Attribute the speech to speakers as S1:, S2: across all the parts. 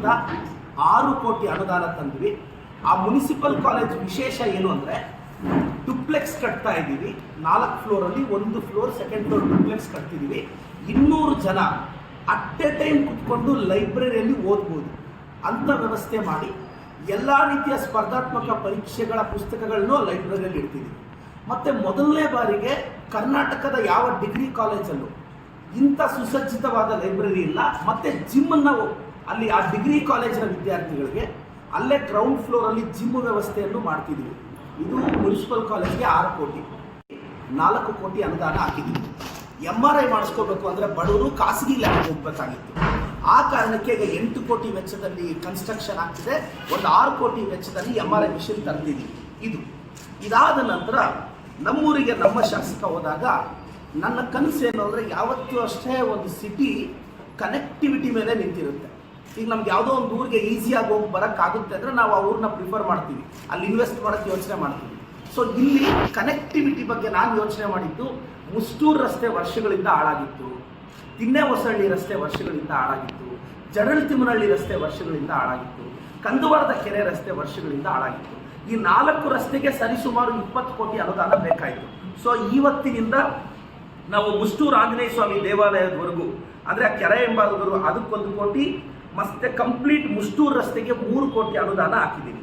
S1: ವತಿಯಿಂದ ಆರು ಕೋಟಿ ಅನುದಾನ ತಂದ್ವಿ. ಆ ಮುನಿಸಿಪಲ್ ಕಾಲೇಜ್ ವಿಶೇಷ ಏನು ಅಂದರೆ ಡುಪ್ಲೆಕ್ಸ್ ಕಟ್ತಾ ಇದ್ದೀವಿ. ನಾಲ್ಕು ಫ್ಲೋರಲ್ಲಿ ಒಂದು ಫ್ಲೋರ್ ಸೆಕೆಂಡ್ ಫ್ಲೋರ್ ಡುಪ್ಲೆಕ್ಸ್ ಕಟ್ತಿದ್ದೀವಿ. ಇನ್ನೂರು ಜನ ಅಟ್ ಎ ಟೈಮ್ ಕುತ್ಕೊಂಡು ಲೈಬ್ರರಿಯಲ್ಲಿ ಓದ್ಬೋದು ಅಂಥ ವ್ಯವಸ್ಥೆ ಮಾಡಿ ಎಲ್ಲ ರೀತಿಯ ಸ್ಪರ್ಧಾತ್ಮಕ ಪರೀಕ್ಷೆಗಳ ಪುಸ್ತಕಗಳನ್ನು ಲೈಬ್ರರಿಯಲ್ಲಿ ಇಡ್ತಿದ್ದೀವಿ. ಮತ್ತು ಮೊದಲನೇ ಬಾರಿಗೆ ಕರ್ನಾಟಕದ ಯಾವ ಡಿಗ್ರಿ ಕಾಲೇಜಲ್ಲೂ ಇಂಥ ಸುಸಜ್ಜಿತವಾದ ಲೈಬ್ರರಿ ಇಲ್ಲ. ಮತ್ತು ಜಿಮ್ಮನ್ನು ಅಲ್ಲಿ ಆ ಡಿಗ್ರಿ ಕಾಲೇಜಿನ ವಿದ್ಯಾರ್ಥಿಗಳಿಗೆ ಅಲ್ಲೇ ಗ್ರೌಂಡ್ ಫ್ಲೋರಲ್ಲಿ ಜಿಮ್ ವ್ಯವಸ್ಥೆಯನ್ನು ಮಾಡ್ತಿದ್ದೀವಿ. ಇದು ಮುನ್ಸಿಪಲ್ ಕಾಲೇಜ್ಗೆ ಆರು ಕೋಟಿ. ನಾಲ್ಕು ಕೋಟಿ ಅನುದಾನ ಹಾಕಿದ್ದೀವಿ. ಎಂ ಆರ್ ಐ ಮಾಡಿಸ್ಕೋಬೇಕು ಅಂದರೆ ಬಡವರು ಖಾಸಗಿ ಲ್ಯಾಬ್ಗೆ ಹೋಗ್ಬೇಕಾಗಿತ್ತು. ಆ ಕಾರಣಕ್ಕೆ ಈಗ ಎಂಟು ಕೋಟಿ ವೆಚ್ಚದಲ್ಲಿ ಕನ್ಸ್ಟ್ರಕ್ಷನ್ ಆಗ್ತಿದೆ. ಒಂದು ಆರು ಕೋಟಿ ವೆಚ್ಚದಲ್ಲಿ ಎಂ ಆರ್ ಐ ಮಿಷಿನ್ ತರ್ತಿದ್ದೀವಿ ಇದು. ಇದಾದ ನಂತರ ನಮ್ಮೂರಿಗೆ ನಮ್ಮ ಶಾಸಕ ಹೋದಾಗ, ನನ್ನ ಕನಸು ಏನು ಅಂದರೆ ಯಾವತ್ತೂ ಅಷ್ಟೇ ಒಂದು ಸಿಟಿ ಕನೆಕ್ಟಿವಿಟಿ ಮೇಲೆ ನಿಂತಿರುತ್ತೆ. ಈಗ ನಮ್ಗೆ ಯಾವುದೋ ಒಂದು ಊರಿಗೆ ಈಸಿಯಾಗಿ ಹೋಗಿ ಬರೋಕ್ಕಾಗುತ್ತೆ ಅಂದರೆ ನಾವು ಆ ಊರನ್ನ ಪ್ರಿಫರ್ ಮಾಡ್ತೀವಿ. ಅಲ್ಲಿ ಇನ್ವೆಸ್ಟ್ ಮಾಡೋಕ್ಕೆ ಯೋಚನೆ ಮಾಡ್ತೀವಿ. ಸೊ ಇಲ್ಲಿ ಕನೆಕ್ಟಿವಿಟಿ ಬಗ್ಗೆ ನಾನು ಯೋಚನೆ ಮಾಡಿದ್ದು ಮುಷ್ಟೂರು ರಸ್ತೆ ವರ್ಷಗಳಿಂದ ಹಾಳಾಗಿತ್ತು. ತಿನ್ನೆ ಹೊಸಳ್ಳಿ ರಸ್ತೆ ವರ್ಷಗಳಿಂದ ಹಾಳಾಗಿತ್ತು. ಜಡಳ್ ತಿಮ್ಮನಹಳ್ಳಿ ರಸ್ತೆ ವರ್ಷಗಳಿಂದ ಹಾಳಾಗಿತ್ತು. ಕಂದುವಾರದ ಕೆರೆ ರಸ್ತೆ ವರ್ಷಗಳಿಂದ ಹಾಳಾಗಿತ್ತು. ಈ ನಾಲ್ಕು ರಸ್ತೆಗೆ ಸರಿಸುಮಾರು ಇಪ್ಪತ್ತು ಕೋಟಿ ಅನುದಾನ ಬೇಕಾಯಿತು. ಸೊ ಇವತ್ತಿನಿಂದ ನಾವು ಮುಷ್ಟೂರು ಆಂಜನೇಯ ಸ್ವಾಮಿ ದೇವಾಲಯದವರೆಗೂ, ಅಂದರೆ ಆ ಕೆರೆ ಎಂಬಾದವರು ಅದಕ್ಕೊಂದು ಕೋಟಿ ಮತ್ತೆ ಕಂಪ್ಲೀಟ್ ಮುಷ್ಟೂರು ರಸ್ತೆಗೆ ಮೂರು ಕೋಟಿ ಅನುದಾನ ಹಾಕಿದ್ದೀವಿ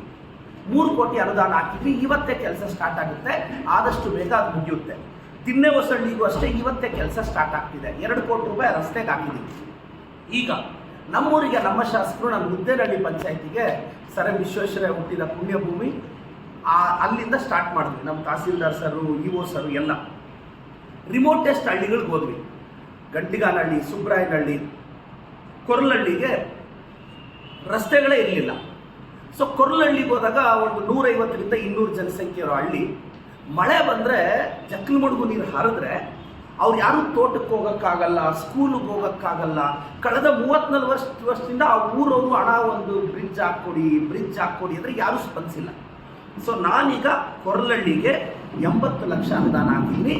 S1: ಮೂರು ಕೋಟಿ ಅನುದಾನ ಹಾಕಿದ್ವಿ, ಇವತ್ತೇ ಕೆಲಸ ಸ್ಟಾರ್ಟ್ ಆಗುತ್ತೆ, ಆದಷ್ಟು ಬೇಗ ಅದು ಮುಗಿಯುತ್ತೆ. ತಿನ್ನೆ ಹೊಸಳ್ಳಿಗೂ ಅಷ್ಟೇ, ಇವತ್ತೇ ಕೆಲಸ ಸ್ಟಾರ್ಟ್ ಆಗ್ತಿದೆ. ಎರಡು ಕೋಟಿ ರೂಪಾಯಿ ರಸ್ತೆಗೆ ಹಾಕಿದ್ದೀವಿ ಈಗ ನಮ್ಮೂರಿಗೆ, ನಮ್ಮ ಶಾಸಕರು, ನಮ್ಮ ಮುದ್ದೇನಹಳ್ಳಿ ಪಂಚಾಯತಿಗೆ ಸರ್ ವಿಶ್ವೇಶ್ವರಯ್ಯ ಹುಟ್ಟಿದ ಪುಣ್ಯಭೂಮಿ, ಆ, ಅಲ್ಲಿಂದ ಸ್ಟಾರ್ಟ್ ಮಾಡಿದ್ವಿ. ನಮ್ಮ ತಹಸೀಲ್ದಾರ್ ಸರು ಇ ಒ ಸರು ಎಲ್ಲ ರಿಮೋಟೆಸ್ಟ್ ಹಳ್ಳಿಗಳಿಗೆ ಹೋದ್ವಿ. ಗಂಟಿಗಾನಹಳ್ಳಿ, ಸುಬ್ರಾಯನಹಳ್ಳಿ, ಕೊರಲಹಳ್ಳಿಗೆ ರಸ್ತೆಗಳೇ ಇರಲಿಲ್ಲ. ಸೊ ಕೊರಲಹಳ್ಳಿಗೆ ಹೋದಾಗ ಒಂದು ನೂರೈವತ್ತರಿಂದ ಇನ್ನೂರು ಜನಸಂಖ್ಯೆ ಇರೋ ಹಳ್ಳಿ. ಮಳೆ ಬಂದರೆ ಮಡುಗು ನೀರು ಹರಿದ್ರೆ ಅವ್ರು ಯಾರೂ ತೋಟಕ್ಕೆ ಹೋಗೋಕ್ಕಾಗಲ್ಲ ಸ್ಕೂಲಿಗೆ ಹೋಗೋಕ್ಕಾಗಲ್ಲ. ಕಳೆದ ಮೂವತ್ತ್ನಾಲ್ಕು ವರ್ಷ, ವರ್ಷದಿಂದ ಆ ಊರವರು ಹಣ ಒಂದು ಬ್ರಿಡ್ಜ್ ಹಾಕ್ಕೊಡಿ ಬ್ರಿಡ್ಜ್ ಹಾಕ್ಕೊಡಿ ಅಂದರೆ ಯಾರೂ ಸ್ಪಂದಿಸಿಲ್ಲ ಸೊ ನಾನೀಗ ಕೊರಲಹಳ್ಳಿಗೆ ಎಂಬತ್ತು ಲಕ್ಷ ಅನುದಾನ ಹಾಕಿದ್ದೀನಿ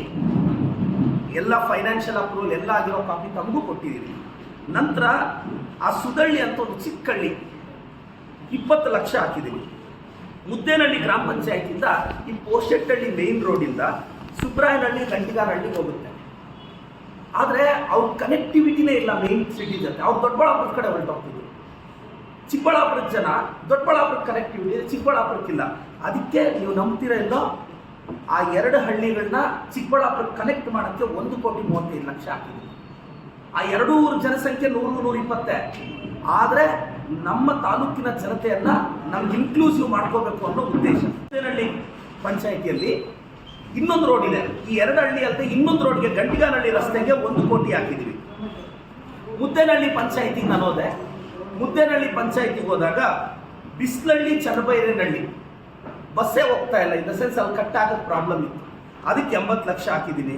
S1: ಎಲ್ಲ ಫೈನಾನ್ಷಿಯಲ್ ಅಪ್ರೂವಲ್ ಎಲ್ಲ ಆಗಿರೋ ಕಾಪಿ ತಮಗೂ ಕೊಟ್ಟಿದ್ದೀನಿ ನಂತರ ಆ ಸುದಳ್ಳಿ ಅಂತ ಒಂದು ಚಿಕ್ಕಳ್ಳಿ ಇಪ್ಪತ್ತು ಲಕ್ಷ ಹಾಕಿದ್ದೀನಿ ಮುದ್ದೇನಹಳ್ಳಿ ಗ್ರಾಮ ಪಂಚಾಯತಿಂದ ಈ ಪೋಷೆಟ್ಟಹಳ್ಳಿ ಮೇನ್ ರೋಡಿಂದ ಸುಬ್ರಾಯನಹಳ್ಳಿ, ಗಂಟಿಗಾರಹಳ್ಳಿಗೆ ಹೋಗುತ್ತೆ. ಆದರೆ ಅವ್ರ ಕನೆಕ್ಟಿವಿಟಿನೇ ಇಲ್ಲ ಮೇನ್ ಸಿಟಿ ಜೊತೆ. ಅವ್ರು ದೊಡ್ಡಬಳ್ಳಾಪುರದ ಕಡೆ ಹೊರಟೋಗ್ತಿದ್ರು ಚಿಕ್ಕಬಳ್ಳಾಪುರದ ಜನ ದೊಡ್ಡಬಳ್ಳಾಪುರದ ಕನೆಕ್ಟಿವಿಟಿ ಚಿಕ್ಕಬಳ್ಳಾಪುರಕ್ಕಿಲ್ಲ ಅದಕ್ಕೆ ನೀವು ನಂಬ್ತೀರ ಇಲ್ಲೋ ಆ ಎರಡು ಹಳ್ಳಿಗಳನ್ನ ಚಿಕ್ಕಬಳ್ಳಾಪುರಕ್ಕೆ ಕನೆಕ್ಟ್ ಮಾಡೋಕ್ಕೆ ಒಂದು ಕೋಟಿ ಮೂವತ್ತೈದು ಲಕ್ಷ ಹಾಕಿದ್ವಿ. ಆ ಎರಡೂ ಊರ ಜನಸಂಖ್ಯೆ ನೂರು ನೂರ ಇಪ್ಪತ್ತೆ ಆದರೆ ನಮ್ಮ ತಾಲೂಕಿನ ಜನತೆಯನ್ನು ನಮ್ಗೆ ಇನ್ಕ್ಲೂಸಿವ್ ಮಾಡ್ಕೋಬೇಕು ಅನ್ನೋ ಉದ್ದೇಶ. ಹಳ್ಳಿ ಪಂಚಾಯಿತಿಯಲ್ಲಿ ಇನ್ನೊಂದು ರೋಡ್ ಇದೆ. ಈ ಎರಡು ಹಳ್ಳಿ ಅಲ್ಲದೆ ಇನ್ನೊಂದು ರೋಡ್ಗೆ ಗಂಟಿಗಾನಹಳ್ಳಿ ರಸ್ತೆಗೆ ಒಂದು ಕೋಟಿ ಹಾಕಿದ್ವಿ. ಮುದ್ದೇನಹಳ್ಳಿ ಪಂಚಾಯಿತಿಗೆ ನಾನು ಹೋದೆ. ಮುದ್ದೇನಹಳ್ಳಿ ಪಂಚಾಯಿತಿಗೆ ಹೋದಾಗ ಬಿಸ್ಲಹಳ್ಳಿ ಚನ್ನಬೈರೇನಹಳ್ಳಿ. ಬಸ್ಸೇ ಹೋಗ್ತಾ ಇಲ್ಲ. ಇನ್ ದ ಸೆನ್ಸ್ ಅಲ್ಲಿ ಕಟ್ ಆಗೋದು ಪ್ರಾಬ್ಲಮ್ ಇತ್ತು. ಅದಕ್ಕೆ ಎಂಬತ್ತು ಲಕ್ಷ ಹಾಕಿದ್ದೀನಿ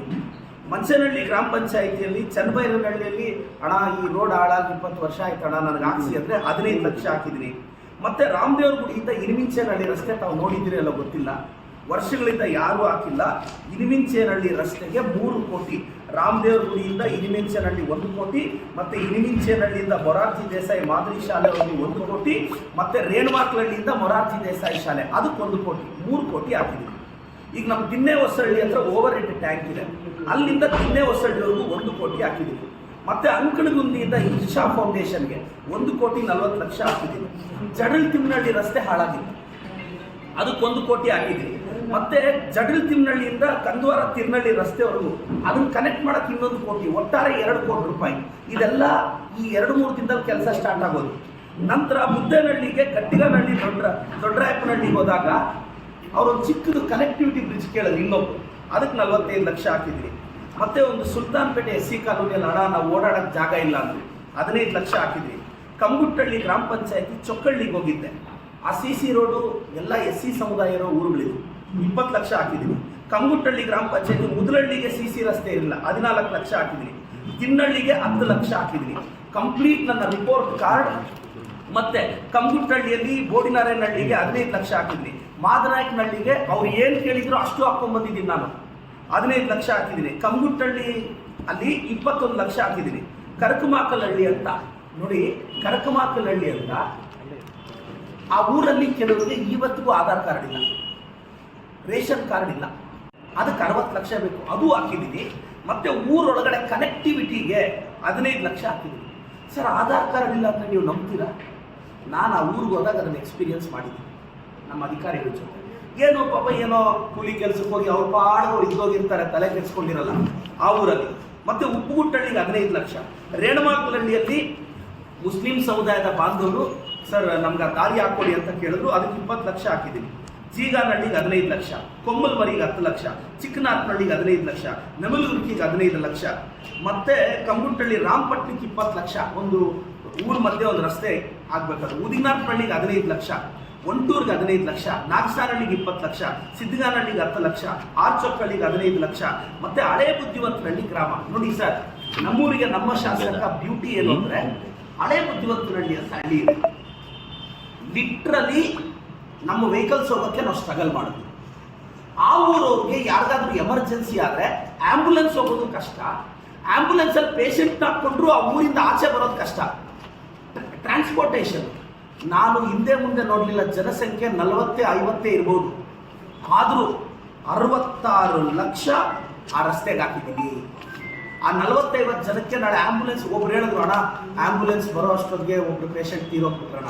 S1: ಮಂಚನಹಳ್ಳಿ ಗ್ರಾಮ ಪಂಚಾಯಿತಿಯಲ್ಲಿ ಚನ್ನಬೈರನಹಳ್ಳಿಯಲ್ಲಿ, ಅಣ್ಣ, ಈ ರೋಡ್ ಹಾಳಾಗಿ ಇಪ್ಪತ್ತು ವರ್ಷ ಆಯ್ತು, ಅಣ್ಣ, ನನಗೆ ಹಾಕ್ಸಿ ಅಂದರೆ ಹದಿನೈದು ಲಕ್ಷ ಹಾಕಿದ್ದೀನಿ ಮತ್ತೆ ರಾಮದೇವ್ರ ಗುಡಿಯಿಂದ ಇರಿಮಿಂಚೇನಹಳ್ಳಿ ರಸ್ತೆ ತಾವು ನೋಡಿದ್ದೀರಿ ಅಲ್ಲ ಗೊತ್ತಿಲ್ಲ. ವರ್ಷಗಳಿಂದ ಯಾರೂ ಹಾಕಿಲ್ಲ. ಇನಿಮಿಂಚೇನಹಳ್ಳಿ ರಸ್ತೆಗೆ ಮೂರು ಕೋಟಿ. ರಾಮದೇವ್ರ ಗುಡಿಯಿಂದ ಇನಿಮಿಂಚೇನಹಳ್ಳಿ ಒಂದು ಕೋಟಿ. ಮತ್ತೆ ಇನಿಮಿಂಚೇನಹಳ್ಳಿಯಿಂದ ಮೊರಾರ್ಜಿ ದೇಸಾಯಿ ಮಾದರಿ ಶಾಲೆಯಲ್ಲಿ ಒಂದು ಕೋಟಿ. ಮತ್ತೆ ರೇಣುವಾಕ್ಲಹಳ್ಳಿಯಿಂದ ಮೊರಾರ್ಜಿ ದೇಸಾಯಿ ಶಾಲೆ, ಅದಕ್ಕೊಂದು ಕೋಟಿ. ಮೂರು ಕೋಟಿ ಹಾಕಿದ್ದೀವಿ ಈಗ ನಮ್ಮ ತಿನ್ನೆ ಹೊಸಳ್ಳಿ ಹತ್ರ ಓವರ್ ಹೆಡ್ ಟ್ಯಾಂಕ್ ಇದೆ. ಅಲ್ಲಿಂದ ತಿನ್ನೆ ಹೊಸಳ್ಳಿವರೆಗೂ ಒಂದು ಕೋಟಿ ಹಾಕಿದ್ದೀವಿ ಮತ್ತೆ ಅಂಕಣಗುಂದಿಯಿಂದ ಇಶಾ ಫೌಂಡೇಶನ್ಗೆ ಒಂದು ಕೋಟಿ ನಲವತ್ತು ಲಕ್ಷ ಹಾಕಿದ್ದೀವಿ ಜಡಲ್ ತಿಮ್ಮನಹಳ್ಳಿ ರಸ್ತೆ ಹಾಳಾಗಿತ್ತು ಅದಕ್ಕೊಂದು ಕೋಟಿ ಹಾಕಿದ್ದೀವಿ ಮತ್ತೆ ಜಡಲ್ ತಿಮ್ಮನಹಳ್ಳಿಯಿಂದ ಕಂದ್ವಾರ ತಿರ್ನಹಳ್ಳಿ ರಸ್ತೆವರೆಗೂ ಅದನ್ನ ಕನೆಕ್ಟ್ ಮಾಡಕ್ಕೆ ಇನ್ನೊಂದು ಕೋಟಿ, ಒಟ್ಟಾರೆ ಎರಡು ಕೋಟಿ ರೂಪಾಯಿ. ಇದೆಲ್ಲ ಈ ಎರಡು ಮೂರು ದಿನದಲ್ಲಿ ಕೆಲಸ ಸ್ಟಾರ್ಟ್ ಆಗೋದು. ನಂತರ ಮುದ್ದೇನಹಳ್ಳಿಗೆ ಕಟ್ಟಿಗನಹಳ್ಳಿ ದೊಡ್ಡ ದೊಡ್ಡರಾಯಪ್ಪನಹಳ್ಳಿಗೆ ಹೋದಾಗ ಅವರೊಂದು ಚಿಕ್ಕದು ಕನೆಕ್ಟಿವಿಟಿ ಬ್ರಿಡ್ಜ್ ಕೇಳೋದು ಇನ್ನೊಬ್ರು. ಅದಕ್ಕೆ ನಲ್ವತ್ತೈದು ಲಕ್ಷ ಹಾಕಿದ್ವಿ. ಮತ್ತೆ ಒಂದು ಸುಲ್ತಾನ್ಪೇಟೆ ಎಸ್ ಸಿ ಕಾಲೋನಿಯಲ್ಲಿ ಹಣ ನಾವು ಓಡಾಡೋಕ್ಕೆ ಜಾಗ ಇಲ್ಲ ಅಂದ್ವಿ. ಹದಿನೈದು ಲಕ್ಷ ಹಾಕಿದ್ವಿ. ಕಂಗುಟ್ಟಳ್ಳಿ ಗ್ರಾಮ ಪಂಚಾಯತಿ ಚೊಕ್ಕಳ್ಳಿಗೆ ಹೋಗಿದ್ದೆ. ಆ ಸಿ ಸಿ ರೋಡು, ಎಲ್ಲ ಎಸ್ ಸಿ ಸಮುದಾಯ ಇರೋ ಊರುಗಳಿವೆ ಇಪ್ಪತ್ತು ಲಕ್ಷ ಹಾಕಿದ್ವಿ. ಕಂಗುಟ್ಟಳ್ಳಿ ಗ್ರಾಮ ಪಂಚಾಯತಿ ಮುದಲಹಳ್ಳಿಗೆ ಸಿ ಸಿ ರಸ್ತೆ ಇರಲಿಲ್ಲ. ಹದಿನಾಲ್ಕು ಲಕ್ಷ ಹಾಕಿದ್ವಿ. ತಿನ್ನಳ್ಳಿಗೆ ಹತ್ತು ಲಕ್ಷ ಹಾಕಿದ್ವಿ. ಕಂಪ್ಲೀಟ್ ನನ್ನ ರಿಪೋರ್ಟ್ ಕಾರ್ಡ್ ಮತ್ತೆ ಕಂಗುಟ್ಟಳ್ಳಿಯಲ್ಲಿ ಬೋಡಿನಾರಾಯಣಹಳ್ಳಿಗೆ ಹದಿನೈದು ಲಕ್ಷ ಹಾಕಿದ್ವಿ. ಮಾದನಾಯಕನಹಳ್ಳಿಗೆ ಅವ್ರು ಏನು ಕೇಳಿದ್ರು ಅಷ್ಟು ಹಾಕೊಂಡ್ ಬಂದಿದ್ದೀನಿ ನಾನು. ಹದಿನೈದು ಲಕ್ಷ ಹಾಕಿದ್ದೀನಿ. ಕಂಗುಟ್ಟಳ್ಳಿ ಅಲ್ಲಿ ಇಪ್ಪತ್ತೊಂದು ಲಕ್ಷ ಹಾಕಿದ್ದೀನಿ. ಕರಕುಮಾಕಲಹಳ್ಳಿ ಅಂತ. ನೋಡಿ, ಕರಕಮಾಕಲಹಳ್ಳಿ ಅಂತ. ಆ ಊರಲ್ಲಿ ಕೆಲವರಿಗೆ ಇವತ್ತಿಗೂ ಆಧಾರ್ ಕಾರ್ಡ್ ಇಲ್ಲ. ರೇಷನ್ ಕಾರ್ಡ್ ಇಲ್ಲ. ಅದಕ್ಕೆ ಅರವತ್ತು ಲಕ್ಷ ಬೇಕು. ಅದು ಹಾಕಿದ್ದೀನಿ. ಮತ್ತೆ ಊರೊಳಗಡೆ ಕನೆಕ್ಟಿವಿಟಿಗೆ ಹದಿನೈದು ಲಕ್ಷ ಹಾಕಿದ್ದೀನಿ. ಸರ್, ಆಧಾರ್ ಕಾರ್ಡ್ ಇಲ್ಲ ಅಂತ ನೀವು ನಂಬ್ತೀರಾ? ನಾನು ಆ ಊರಿಗೆ ಹೋದಾಗ ಅದನ್ನು ಎಕ್ಸ್ಪೀರಿಯನ್ಸ್ ಮಾಡಿದ್ದೀನಿ. ನಮ್ಮ ಅಧಿಕಾರಿಗಳ ಜೊತೆ ಏನೋ ಪಾಪ ಏನೋ ಕೂಲಿ ಕೆಲಸಕ್ಕೆ ಹೋಗಿ ಅವ್ರ ಪಾಡೋರು ಇದ್ದೋಗಿರ್ತಾರೆ, ತಲೆ ಕೆಡಿಸ್ಕೊಂಡಿರಲ್ಲ ಆ ಊರಲ್ಲಿ. ಮತ್ತೆ ಉಪ್ಪುಗುಟ್ಟಳ್ಳಿಗೆ ಹದಿನೈದು ಲಕ್ಷ. ರೇಣುಮಾಕುಲಹಳ್ಳಿಯಲ್ಲಿ ಮುಸ್ಲಿಂ ಸಮುದಾಯದ ಬಾಂಧವರು, ಸರ್, ನಮ್ಗೆ ದಾರಿ ಹಾಕೊಡಿ ಅಂತ ಕೇಳಿದ್ರು, ಅದಕ್ಕೆ ಇಪ್ಪತ್ತು ಲಕ್ಷ ಹಾಕಿದ್ದೀನಿ. ಜೀಗಾನಹಳ್ಳಿಗೆ ಹದಿನೈದು ಲಕ್ಷ ಕೊಮ್ಮಲ್ಮರಿಗೆ ಹತ್ತು ಲಕ್ಷ, ಚಿಕ್ಕನಾಥನಹಳ್ಳಿಗೆ ಹದಿನೈದು ಲಕ್ಷ ನಮಲುರ್ಕಿಗೆ ಹದಿನೈದು ಲಕ್ಷ. ಮತ್ತೆ ಕಂಬುಟ್ಟಳ್ಳಿ ರಾಮಪಟ್ನಕ್ಕೆ ಇಪ್ಪತ್ತು ಲಕ್ಷ. ಒಂದು ಊರ ಮಧ್ಯೆ ಒಂದು ರಸ್ತೆ ಆಗ್ಬೇಕಾದ್ರೆ ಉದಿನಾಥನಹಳ್ಳಿಗೆ ಹದಿನೈದು ಲಕ್ಷ. ಒಂಟೂರ್ಗೆ ಹದಿನೈದು ಲಕ್ಷ ನಾಗಸಾನಹಳ್ಳಿಗೆ ಇಪ್ಪತ್ತು ಲಕ್ಷ ಸಿದ್ಧಗಾನಹಳ್ಳಿಗೆ ಹತ್ತು ಲಕ್ಷ, ಆರ್ಚೊಕ್ಕಳ್ಳಿಗೆ ಹದಿನೈದು ಲಕ್ಷ, ಮತ್ತೆ ಹಳೆ ಬುದ್ಧಿವಂತನಹಳ್ಳಿ ಗ್ರಾಮ. ನೋಡಿ ಸರ್, ನಮ್ಮೂರಿಗೆ ನಮ್ಮ ಶಾಸಕ ಬ್ಯೂಟಿ ಏನು ಅಂದ್ರೆ ಹಳೆ ಬುದ್ಧಿವಂತನಹಳ್ಳಿ ಅಂತ ಹಳ್ಳಿ ಇದೆ. ಲಿಟ್ರಲಿ ನಮ್ಮ ವೆಹಿಕಲ್ಸ್ ಹೋಗೋಕ್ಕೆ ನಾವು ಸ್ಟ್ರಗಲ್ ಮಾಡೋದು. ಆ ಊರವ್ರಿಗೆ ಯಾರಿಗಾದ್ರೂ ಎಮರ್ಜೆನ್ಸಿ ಆದರೆ ಆಂಬ್ಯುಲೆನ್ಸ್ ಹೋಗೋದು ಕಷ್ಟ. ಆಂಬ್ಯುಲೆನ್ಸಲ್ಲಿ ಪೇಷಂಟ್ನ ಹಾಕ್ಕೊಂಡ್ರು ಆ ಊರಿಂದ ಆಚೆ ಬರೋದು ಕಷ್ಟ. ಟ್ರಾನ್ಸ್ಪೋರ್ಟೇಷನ್ ನಾನು ಹಿಂದೆ ಮುಂದೆ ನೋಡಲಿಲ್ಲ, ಜನಸಂಖ್ಯೆ ನಲವತ್ತೇ, ಐವತ್ತೇ ಇರ್ಬೋದು. ಆದರೂ ಅರವತ್ತಾರು ಲಕ್ಷ ಆ ರಸ್ತೆಗೆ ಹಾಕಿದ್ದೀನಿ. ಆ ನಲವತ್ತೈವತ್ತು ಜನಕ್ಕೆ ನಾಳೆ ಆಂಬ್ಯುಲೆನ್ಸ್ ಒಬ್ರು ಹೇಳಿದ್ರು ಅಣ್ಣ ಆಂಬ್ಯುಲೆನ್ಸ್ ಬರೋ ಅಷ್ಟೊತ್ತಿಗೆ ಒಬ್ರು ಪೇಷಂಟ್ ತೀರೋಗ್ಬಿಟ್ರಣ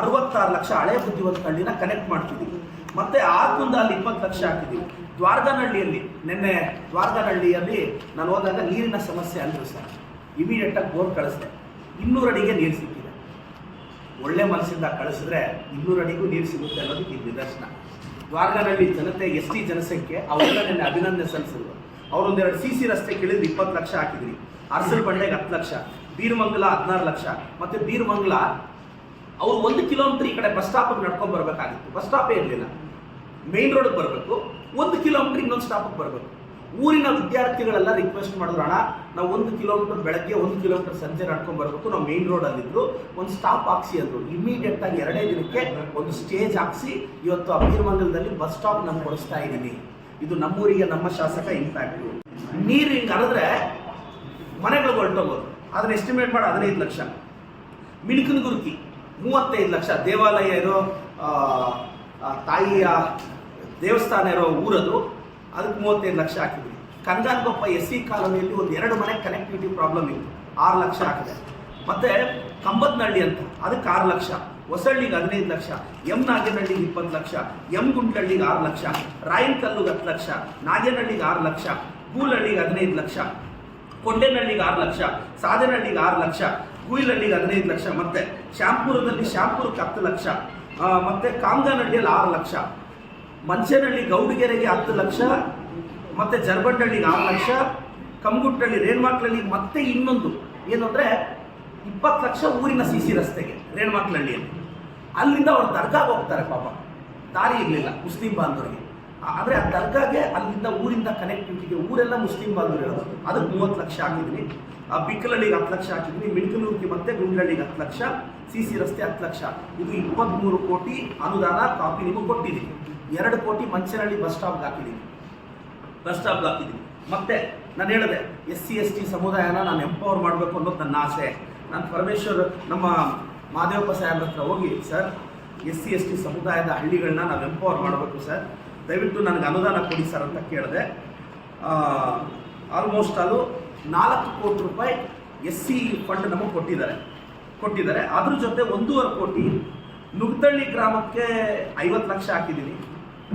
S1: ಅರವತ್ತಾರು ಲಕ್ಷ ಹಳೆ ಬುದ್ಧಿವಂತ ಹಳ್ಳಿನ ಕನೆಕ್ಟ್ ಮಾಡ್ತಿದ್ದೀವಿ ಮತ್ತೆ ಆರ್ಕುಂದ ಅಲ್ಲಿ ಇಪ್ಪತ್ತು ಲಕ್ಷ ಹಾಕಿದ್ದೀವಿ ದ್ವಾರ್ಗನಹಳ್ಳಿಯಲ್ಲಿ ನಿನ್ನೆ ದ್ವಾರ್ಗನಹಳ್ಳಿಯಲ್ಲಿ ನಾನು ಹೋದಾಗ ನೀರಿನ ಸಮಸ್ಯೆ ಅಂದರು ಸರ್. ಇಮಿಡಿಯೇಟಾಗಿ ಬೋರ್ ಕಳಿಸ್ದೆ. ಇನ್ನೂರು ಅಡಿಗೆ ನೀರು ಸಿಕ್ಕಿದೆ. ಒಳ್ಳೆ ಮನಸ್ಸಿಂದ ಕಳಿಸಿದ್ರೆ ಇನ್ನೂರು ಅಡಿಗೂ ನೀರು ಸಿಗುತ್ತೆ ಅನ್ನೋದಕ್ಕೆ ಇದು ನಿದರ್ಶನ. ದ್ವಾರಗಾನಹಳ್ಳಿ ಜನತೆ, ಎಸ್ ಟಿ ಜನಸಂಖ್ಯೆ ಅವರೆಲ್ಲ ಅಭಿನಂದನೆ ಸಲ್ಲಿಸಿದ್ರು. ಅವರೊಂದೆರಡು ಸಿ ಸಿ ರಸ್ತೆ ಕೇಳಿದ್ರೆ ಇಪ್ಪತ್ತು ಲಕ್ಷ ಹಾಕಿದ್ರಿ. ಅರಸಲ್ ಬಂಡೆಗೆ ಹತ್ತು ಲಕ್ಷ, ಬೀರ್ಮಂಗಲ ಹದಿನಾರು ಲಕ್ಷ, ಮತ್ತೆ ಬೀರ್ಮಂಗ್ಲ ಅವ್ರು ಒಂದು ಕಿಲೋಮೀಟರ್ ಈ ಕಡೆ ಬಸ್ ಸ್ಟಾಪಿಗೆ ನಡ್ಕೊಂಡು ಬರಬೇಕಾಗಿತ್ತು. ಬಸ್ ಸ್ಟಾಪೇ ಇರಲಿಲ್ಲ. ಮೇನ್ ರೋಡ್ಗೆ ಬರಬೇಕು. ಒಂದು ಕಿಲೋಮೀಟರ್ ಇನ್ನೊಂದು ಸ್ಟಾಪಿಗೆ ಬರಬೇಕು. ಊರಿನ ವಿದ್ಯಾರ್ಥಿಗಳೆಲ್ಲ ರಿಕ್ವೆಸ್ಟ್ ಮಾಡಿದ್ರು, ಅಣ್ಣ, ನಾವು ಒಂದು ಕಿಲೋಮೀಟರ್ ಬೆಳಗ್ಗೆ ಒಂದು ಕಿಲೋಮೀಟರ್ ಸಂಜೆ ನಡ್ಕೊಂಡು ಬರಬೇಕು, ನಾವು ಮೇನ್ ರೋಡಲ್ಲಿದ್ರು ಒಂದು ಸ್ಟಾಪ್ ಹಾಕ್ಸಿ ಅಂದರು. ಇಮಿಡಿಯೇಟ್ ಆಗಿ ಎರಡೇ ದಿನಕ್ಕೆ ಒಂದು ಸ್ಟೇಜ್ ಹಾಕ್ಸಿ, ಇವತ್ತು ಆ ಬೀರಮಂಗಲದಲ್ಲಿ ಬಸ್ ಸ್ಟಾಪ್ ನಾನು ಕೊಡಿಸ್ತಾ ಇದ್ದೀನಿ. ಇದು ನಮ್ಮೂರಿಗೆ, ನಮ್ಮ ಶಾಸಕ ಇಂಪ್ಯಾಕ್ಟು ನೀರು ಹಿಂಗೆ ಹರಿದ್ರೆ ಮನೆಗಳಿಗೆ ಹೊರಟೋಗೋದು. ಅದನ್ನ ಎಸ್ಟಿಮೇಟ್ ಮಾಡಿ, ಹದಿನೈದು ಲಕ್ಷ. ಮಿಣಕನಗುರ್ಕಿ ಮೂವತ್ತೈದು ಲಕ್ಷ. ದೇವಾಲಯ ಇರೋ ತಾಯಿಯ ದೇವಸ್ಥಾನ ಇರೋ ಊರದು ಅದಕ್ಕೆ ಮೂವತ್ತೈದು ಲಕ್ಷ ಹಾಕಿದ್ವಿ. ಕಂಗಾನಗೊಪ್ಪ ಎಸ್ ಸಿ ಕಾಲೋನಿಯಲ್ಲಿ ಒಂದು ಎರಡು ಮನೆ ಕನೆಕ್ಟಿವಿಟಿ ಪ್ರಾಬ್ಲಮ್ ಇತ್ತು. ಆರು ಲಕ್ಷ ಹಾಕಿದೆ. ಮತ್ತೆ ಕಂಬತ್ನಹಳ್ಳಿ ಅಂತ, ಅದಕ್ಕೆ ಆರು ಲಕ್ಷ. ಹೊಸಳ್ಳಿಗೆ ಹದಿನೈದು ಲಕ್ಷ. ಎಂ ನಾಗೇನಹಳ್ಳಿಗೆ ಇಪ್ಪತ್ತು ಲಕ್ಷ. ಎಂ ಗುಂಟ್ಲಹಳ್ಳಿಗೆ ಆರು ಲಕ್ಷ. ರಾಯನಕಲ್ಲುಗೆ ಹತ್ತು ಲಕ್ಷ. ನಾಗೇನಹಳ್ಳಿಗೆ ಆರು ಲಕ್ಷ. ಗೂಲಹಳ್ಳಿಗೆ ಹದಿನೈದು ಲಕ್ಷ. ಕೊಂಡೇನಹಳ್ಳಿಗೆ ಆರು ಲಕ್ಷ. ಸಾಧನಹಳ್ಳಿಗೆ ಆರು ಲಕ್ಷ. ಕುಯಿಲಹಳ್ಳಿಗೆ ಹದಿನೈದು ಲಕ್ಷ. ಮತ್ತೆ ಶಾಂಪುರದಲ್ಲಿ ಶಾಂಪುರಕ್ಕೆ ಹತ್ತು ಲಕ್ಷ. ಮತ್ತೆ ಕಾಮಗಾನಹಳ್ಳಿಯಲ್ಲಿ ಆರು ಲಕ್ಷ. ಮಂಚನಹಳ್ಳಿ ಗೌಡಿಗೆರೆಗೆ ಹತ್ತು ಲಕ್ಷ, ಮತ್ತೆ ಜರ್ಬಂಡಹಳ್ಳಿಗೆ ಆರು ಲಕ್ಷ ಕಮ್ಗುಟ್ಟಹಳ್ಳಿ ರೇಣ್ಮಾಕ್ಲಹಳ್ಳಿ ಮತ್ತೆ ಇನ್ನೊಂದು. ಏನು ಅಂದರೆ ಇಪ್ಪತ್ತು ಲಕ್ಷ ಊರಿನ ಸಿ ಸಿ ರಸ್ತೆಗೆ ರೇಣ್ಮಾಕ್ಲಹಳ್ಳಿಯಲ್ಲಿ ಅಲ್ಲಿಂದ ಅವ್ರು ದರ್ಗಾಗೆ ಹೋಗ್ತಾರೆ ಪಾಪ. ದಾರಿ ಇರಲಿಲ್ಲ ಮುಸ್ಲಿಂ ಬಾಂಧವರಿಗೆ. ಆದರೆ ಆ ದರ್ಗಾಗೆ ಅಲ್ಲಿಂದ ಊರಿಂದ ಕನೆಕ್ಟಿವಿಟಿಗೆ ಊರೆಲ್ಲ ಮುಸ್ಲಿಂ ಬಾಂಧವರು ಅದಕ್ಕೆ ಮೂವತ್ತು ಲಕ್ಷ ಹಾಕಿದ್ವಿ ಆ, ಬಿಕ್ಕಲಹಳ್ಳಿಗೆ ಹತ್ತು ಲಕ್ಷ ಹಾಕಿದ್ವಿ ಮಿಡ್ಕಲೂರಿಗೆ ಮತ್ತೆ ಗುಂಡ್ಲಹಳ್ಳಿಗೆ ಹತ್ತು ಲಕ್ಷ. ಸಿ ಸಿ ರಸ್ತೆ ಹತ್ತು ಲಕ್ಷ. ಇದು ಇಪ್ಪತ್ತ್ಮೂರು ಕೋಟಿ ಅನುದಾನ ಕಾಪಿ ನಿಮಗೆ ಕೊಟ್ಟಿದ್ದೀನಿ. ಎರಡು ಕೋಟಿ ಮಂಚನಹಳ್ಳಿ ಬಸ್ ಸ್ಟಾಪ್ಗೆ ಹಾಕಿದ್ದೀನಿ ಬಸ್ ಸ್ಟಾಪ್ಗೆ ಹಾಕಿದ್ದೀನಿ ಮತ್ತೆ ನಾನು ಹೇಳಿದೆ, ಎಸ್ ಸಿ, ಎಸ್ ಟಿ ಸಮುದಾಯನ ನಾನು ಎಂಪವರ್ ಮಾಡಬೇಕು ಅನ್ನೋದು ನನ್ನ ಆಸೆ. ನಾನು ಪರಮೇಶ್ವರ್, ನಮ್ಮ ಮಾದೇವಪ್ಪ ಸಾಹೇಬ್ರ ಹತ್ರ ಹೋಗಿ, sir, S C, S T ಸಮುದಾಯದ ಹಳ್ಳಿಗಳನ್ನ ನಾವು ಎಂಪವರ್ ಮಾಡಬೇಕು, ಸರ್. ದಯವಿಟ್ಟು ನನಗೆ ಅನುದಾನ ಕೊಡಿ, ಸರ್, ಅಂತ ಕೇಳಿದೆ. ಆಲ್ಮೋಸ್ಟ್ ಅದು ನಾಲ್ಕು ಕೋಟಿ ರೂಪಾಯಿ ಎಸ್ ಸಿ ಫಂಡ್ ನಮಗೆ ಕೊಟ್ಟಿದ್ದಾರೆ. ಕೊಟ್ಟಿದ್ದಾರೆ. ಅದ್ರ ಜೊತೆ ಒಂದೂವರೆ ಕೋಟಿ ನುಗ್ದಳ್ಳಿ ಗ್ರಾಮಕ್ಕೆ ಐವತ್ತು ಲಕ್ಷ ಹಾಕಿದ್ದೀನಿ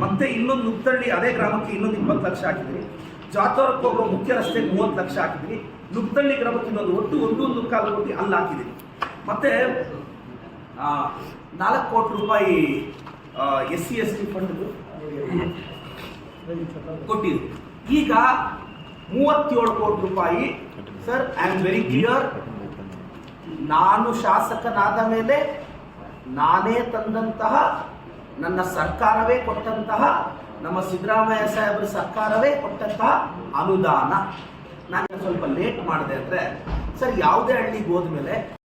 S1: ಮತ್ತೆ ಇನ್ನೊಂದು ನುಗ್ತಳ್ಳಿ ಅದೇ ಗ್ರಾಮಕ್ಕೆ ಇನ್ನೊಂದು ಇಪ್ಪತ್ತು ಲಕ್ಷ ಹಾಕಿದ್ರಿ. ಜಾತವರಕ್ಕೆ ಹೋಗುವ ಮುಖ್ಯ ರಸ್ತೆಗೆ ಮೂವತ್ತು ಲಕ್ಷ ಹಾಕಿದ್ರಿ. ನುಗ್ತಳ್ಳಿ ಗ್ರಾಮಕ್ಕೆ ಇನ್ನೊಂದು ಒಟ್ಟು ಒಂದು ಒಂದು ಕಾಲು ಕೋಟಿ ಅಲ್ಲಿ ಹಾಕಿದ್ದೀನಿ ಮತ್ತೆ ನಾಲ್ಕು ಕೋಟಿ ರೂಪಾಯಿ S C S T fund ಕೊಟ್ಟಿದ್ರು. ಈಗ ಮೂವತ್ತೇಳು ಕೋಟಿ ರೂಪಾಯಿ, sir I am very clear ನಾನು ಶಾಸಕನಾದ ಮೇಲೆ ನಾನೇ ತಂದಂತಹ ನನ್ನ ಸರ್ಕಾರವೇ ಕೊಟ್ಟಂತಹ, ನಮ್ಮ ಸಿದ್ದರಾಮಯ್ಯ ಸಾಹೇಬ್ರ ಸರ್ಕಾರವೇ ಕೊಟ್ಟಂತಹ ಅನುದಾನ. ನಾನು ಸ್ವಲ್ಪ ಲೇಟ್ ಮಾಡಿದೆ ಅಂದರೆ, ಸರ್, ಯಾವುದೇ ಹಳ್ಳಿಗೆ ಹೋದ್ಮೇಲೆ